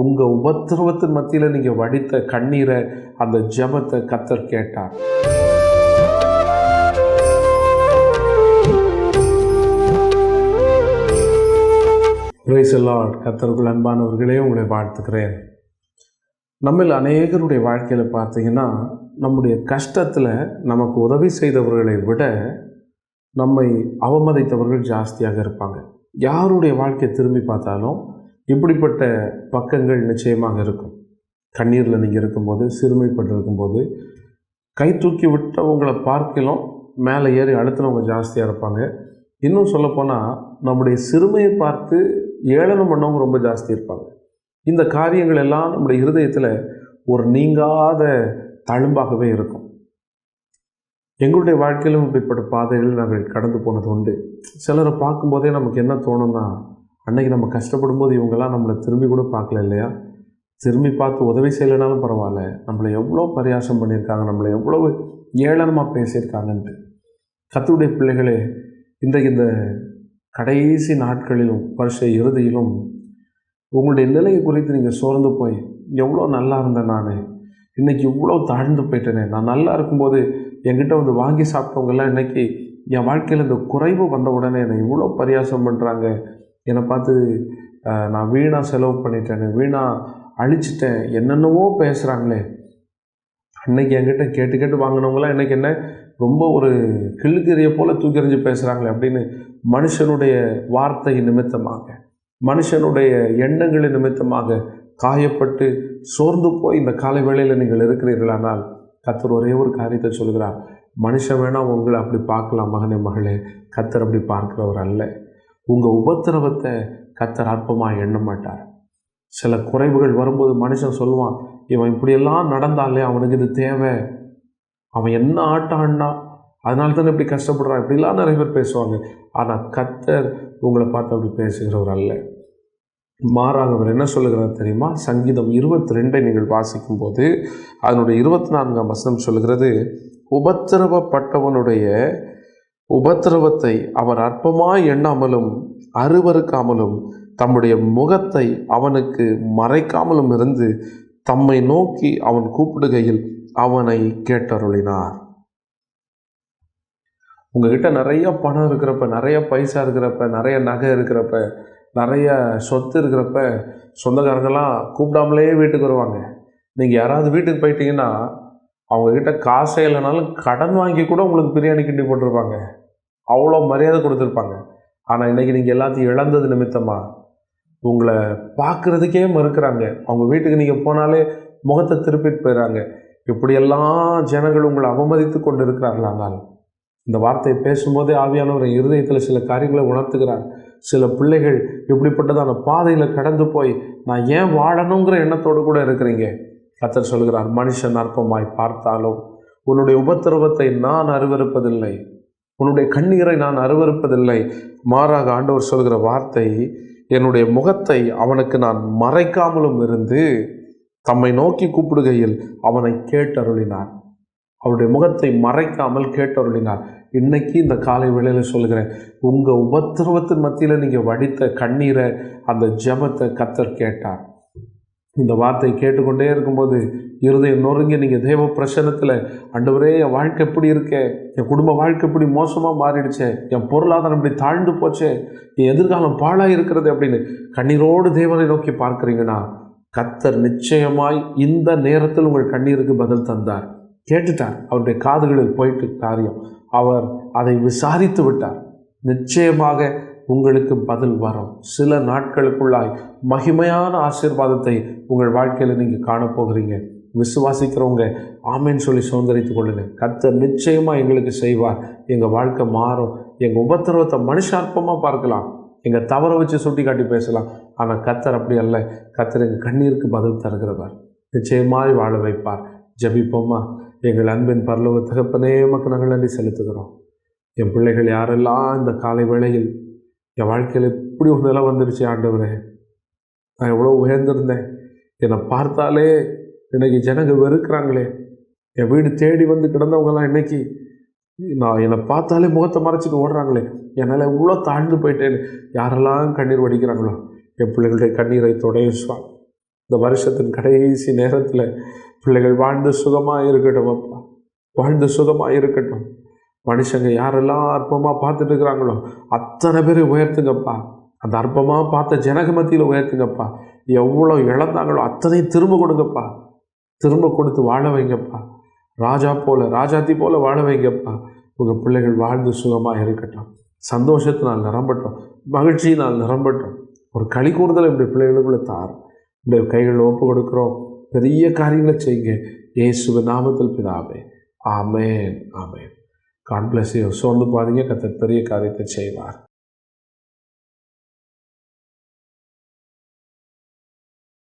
உங்கள் உபத்திரவத்தின் மத்தியில் நீங்கள் வடித்த கண்ணீரை அந்த ஜெபத்தை கத்தர் கேட்டார். பிரேசலாட் கத்தருக்குள் அன்பானவர்களே உங்களை வாழ்த்துக்கிறேன். நம்மில் அநேகருடைய வாழ்க்கையில் பார்த்தீங்கன்னா நம்முடைய கஷ்டத்தில் நமக்கு உதவி செய்தவர்களை விட நம்மை அவமதித்தவர்கள் ஜாஸ்தியாக இருப்பாங்க. யாருடைய வாழ்க்கையை திரும்பி பார்த்தாலும் இப்படிப்பட்ட பக்கங்கள் நிச்சயமாக இருக்கும். கண்ணீரில் நீங்கள் இருக்கும்போது சிறுமைப்பட்டு இருக்கும்போது கை தூக்கி விட்டவங்களை பார்க்கலாம் மேலே ஏறி அழுத்தினவங்க ஜாஸ்தியாக இருப்பாங்க. இன்னும் சொல்லப்போனால் நம்முடைய சிறுமையை பார்த்து ஏளனம் பண்ணவங்க ரொம்ப ஜாஸ்தி இருப்பாங்க. இந்த காரியங்கள் எல்லாம் நம்முடைய இருதயத்தில் ஒரு நீங்காத தழும்பாகவே இருக்கும். எங்களுடைய வாழ்க்கையிலும் இப்படிப்பட்ட பாதைகள் நாங்கள் கடந்து போனது உண்டு. சிலரை பார்க்கும்போதே நமக்கு என்ன தோணும்னா அன்றைக்கி நம்ம கஷ்டப்படும் போது இவங்கெல்லாம் நம்மளை திரும்பி கூட பார்க்கல இல்லையா? திரும்பி பார்த்து உதவி செய்யலைனாலும் பரவாயில்ல. நம்மளை எவ்வளோ பரியாசம் பண்ணியிருக்காங்க நம்மளை எவ்வளோ ஏளனமாக பேசியிருக்காங்கன்ட்டு. கத்துடைய பிள்ளைகளே இன்றைக்கு இந்த கடைசி நாட்களிலும் வருஷ இறுதியிலும் உங்களுடைய நிலையை குறித்து நீங்கள் சோர்ந்து போய் எவ்வளோ நல்லா இருந்தேன் நான். இன்றைக்கி இவ்வளோ தாழ்ந்து போயிட்டேனே. நான் நல்லா இருக்கும்போது என்கிட்ட வந்து வாங்கி சாப்பிட்டவங்கெல்லாம் இன்றைக்கி என் வாழ்க்கையில் இந்த குறைவு வந்த உடனே என்னை இவ்வளோ பரியாசம் பண்ணுறாங்க என்னை பார்த்து நான் வீணாக செலவு பண்ணிட்டேன் வீணாக அழிச்சிட்டேன் என்னென்னவோ பேசுகிறாங்களே அன்னைக்கு என்கிட்ட கேட்டு கேட்டு வாங்கினவங்களாம் எனக்கு என்ன ரொம்ப ஒரு கிள்ளுக்கறியை போல் தூக்கறிஞ்சு பேசுகிறாங்களே அப்படின்னு மனுஷனுடைய வார்த்தை நிமித்தமாக மனுஷனுடைய எண்ணங்களின் நிமித்தமாக காயப்பட்டு சோர்ந்து போய் இந்த காலை வேளையில் நீங்கள் இருக்கிறீர்களானால் கத்தர் ஒரே ஒரு காரியத்தை சொல்கிறார் மனுஷன் வேணால் உங்களை அப்படி பார்க்கலாம் மகனே மகளே கத்தர் அப்படி பார்க்கிறவர் அல்ல. உங்கள் உபத்திரவத்தை கத்தர் அற்பமாக எண்ண மாட்டார். சில குறைவுகள் வரும்போது மனுஷன் சொல்லுவான் இவன் இப்படியெல்லாம் நடந்தாலே அவனுக்கு இது தேவை. அவன் என்ன ஆட்டம் ஆடினா அதனால தானே இப்படி கஷ்டப்படுறான். இப்படிலாம் நிறைய பேர் பேசுவாங்க. ஆனால் கத்தர் உங்களை பார்த்து அப்படி பேசுகிறவர் அல்ல. மாறாக அவர் என்ன சொல்லுகிறார் தெரியுமா? சங்கீதம் இருபத்தி ரெண்டை நீங்கள் வாசிக்கும் போது அதனுடைய இருபத்தி நான்காம் வசனம் சொல்லுகிறது உபத்திரவப்பட்டவனுடைய உபத்திரவத்தை அவர் அற்பமாய் எண்ணாமலும் அருவறுக்காமலும் தம்முடைய முகத்தை அவனுக்கு மறைக்காமலும் இருந்து தம்மை நோக்கி அவன் கூப்பிடுகையில் அவனை கேட்டருளினார். உங்ககிட்ட நிறைய பணம் இருக்கிறப்ப நிறைய பைசா இருக்கிறப்ப நிறைய நகை இருக்கிறப்ப நிறைய சொத்து இருக்கிறப்ப சொந்தக்காரங்கெல்லாம் கூப்பிடாமலே வீட்டுக்கு வருவாங்க. நீங்கள் யாராவது வீட்டுக்கு போயிட்டீங்கன்னா அவங்கக்கிட்ட காசே இல்லைனாலும் கடன் வாங்கி கூட உங்களுக்கு பிரியாணி கிண்டி போட்டிருப்பாங்க. அவ்வளோ மரியாதை கொடுத்துருப்பாங்க. ஆனால் இன்றைக்கி நீங்கள் எல்லாத்தையும் இழந்தது நிமித்தமாக உங்களை பார்க்குறதுக்கே மறுக்கிறாங்க. அவங்க வீட்டுக்கு நீங்கள் போனாலே முகத்தை திருப்பிட்டு போயிடுறாங்க. இப்படியெல்லாம் ஜனங்கள் உங்களை அவமதித்து கொண்டு இருக்கிறார்கள் ஆனால் இந்த வார்த்தையை பேசும்போதே ஆவியானவர் இருதயத்தில் சில காரியங்களை உணர்த்துகிறார். சில பிள்ளைகள் இப்படிப்பட்டதான பாதையில் கடந்து போய் நான் ஏன் வாழணுங்கிற எண்ணத்தோடு கூட இருக்கிறீங்க? கத்தர் சொல்கிறார் மனுஷன் அற்பமாய் பார்த்தாலும் உன்னுடைய உபத்திரவத்தை நான் அருவறுப்பதில்லை உன்னுடைய கண்ணீரை நான் அருவறுப்பதில்லை மாறாக ஆண்டவர் சொல்கிற வார்த்தை என்னுடைய முகத்தை அவனுக்கு நான் மறைக்காமலும் இருந்து தம்மை நோக்கி கூப்பிடுகையில் அவனை கேட்டருளினார். அவருடைய முகத்தை மறைக்காமல் கேட்டருளினார். இன்னைக்கு இந்த காலை வேளையில் சொல்கிறேன் உங்கள் உபத்திரவத்தின் மத்தியில் நீங்கள் வடித்த கண்ணீரை அந்த ஜபத்தை கத்தர் கேட்டார். இந்த வார்த்தை கேட்டுக்கொண்டே இருக்கும்போது இருதயம் நொறுங்கி நீங்கள் தெய்வ பிரசனத்தில் அண்டவரே என் வாழ்க்கை எப்படி இருக்கே? என் குடும்ப வாழ்க்கை இப்படி மோசமாக மாறிடுச்சே? என் பொருளாதாரம் இப்படி தாழ்ந்து போச்சே? என் எதிர்காலம் பாழாக இருக்கிறது அப்படின்னு கண்ணீரோடு தேவனை நோக்கி பார்க்குறீங்கன்னா கத்தர் நிச்சயமாய் இந்த நேரத்தில் உங்கள் கண்ணீருக்கு பதில் தந்தார். கேட்டுட்டார். அவருடைய காதுகளில் போயிட்டு காரியம். அவர் அதை விசாரித்து விட்டார். நிச்சயமாக உங்களுக்கு பதில் வரும். சில நாட்களுக்குள்ளாய் மகிமையான ஆசீர்வாதத்தை உங்கள் வாழ்க்கையில் நீங்கள் காணப்போகிறீங்க விசுவாசிக்கிறவங்க ஆமேன்னு சொல்லி சுதந்திரித்து கொள்ளுங்கள். கர்த்தர் நிச்சயமாக எங்களுக்கு செய்வார். எங்கள் வாழ்க்கை மாறும். எங்கள் உபத்திரவத்தை மனுஷார்ப்பமாக பார்க்கலாம். எங்கள் தவறை வச்சு சுட்டி காட்டி பேசலாம். ஆனால் கத்தர் அப்படி அல்ல. கத்தர் எங்கள் கண்ணீருக்கு பதில் தருகிறவர். நிச்சயமாய் வாழ வைப்பார். ஜபிப்போமா? எங்கள் அன்பின் பரலோக தகப்பனே மக்கள் நாங்கள் நன்றி செலுத்துகிறோம். என் பிள்ளைகள் யாரெல்லாம் இந்த காலை வேளையில் என் வாழ்க்கையில் இப்படி ஒரு நிலை வந்துடுச்சு ஆண்டவரே. நான் எவ்வளோ உயர்ந்திருந்தேன். என்னை பார்த்தாலே இன்றைக்கி ஜனங்க வெறுக்கிறாங்களே. என் வீடு தேடி வந்து கிடந்தவங்கலாம் இன்றைக்கி நான் என்னை பார்த்தாலே முகத்தை மறைச்சிட்டு ஓடுறாங்களே. என்னால் இவ்வளோ தாழ்ந்து போயிட்டேன்னு யாரெல்லாம் கண்ணீர் வடிக்கிறாங்களோ? என் பிள்ளைகளுடைய கண்ணீரை தொடைய சுவாமி. இந்த வருஷத்தின் கடைசி நேரத்தில் பிள்ளைகள் வாழ்ந்து சுகமாக இருக்கட்டும் அப்பா. வாழ்ந்து சுகமாக இருக்கட்டும். மனுஷங்க யாரெல்லாம் அற்பமாக பார்த்துட்டு இருக்கிறாங்களோ அத்தனை பேரை உயர்த்துங்கப்பா. அந்த அற்பமாக பார்த்த ஜனக மத்தியில் உயர்த்துங்கப்பா. எவ்வளோ இழந்தாங்களோ அத்தனையும் திரும்ப கொடுங்கப்பா. திரும்ப கொடுத்து வாழ வைங்கப்பா. ராஜா போல ராஜாத்தி போல வாழ வைங்கப்பா. உங்கள் பிள்ளைகள் வாழ்ந்து சுகமாக இருக்கட்டும். சந்தோஷத்தினால் நிரம்பட்டும். மகிழ்ச்சியினால் நிரம்பட்டும். ஒரு களி கூறுதலை இப்படி பிள்ளைகளுக்குள்ள தார். இந்த கைகளில் ஒப்பு கொடுக்குறோம். பெரிய காரியங்களை செய்யுங்க. இயேசுவ நாமத்தில் பிதாவே. ஆமேன் ஆமேன். காட் பிளஸ் யூ சோர்ந்து பாருங்க கத்தர் பெரிய காரியத்தை செய்வார்.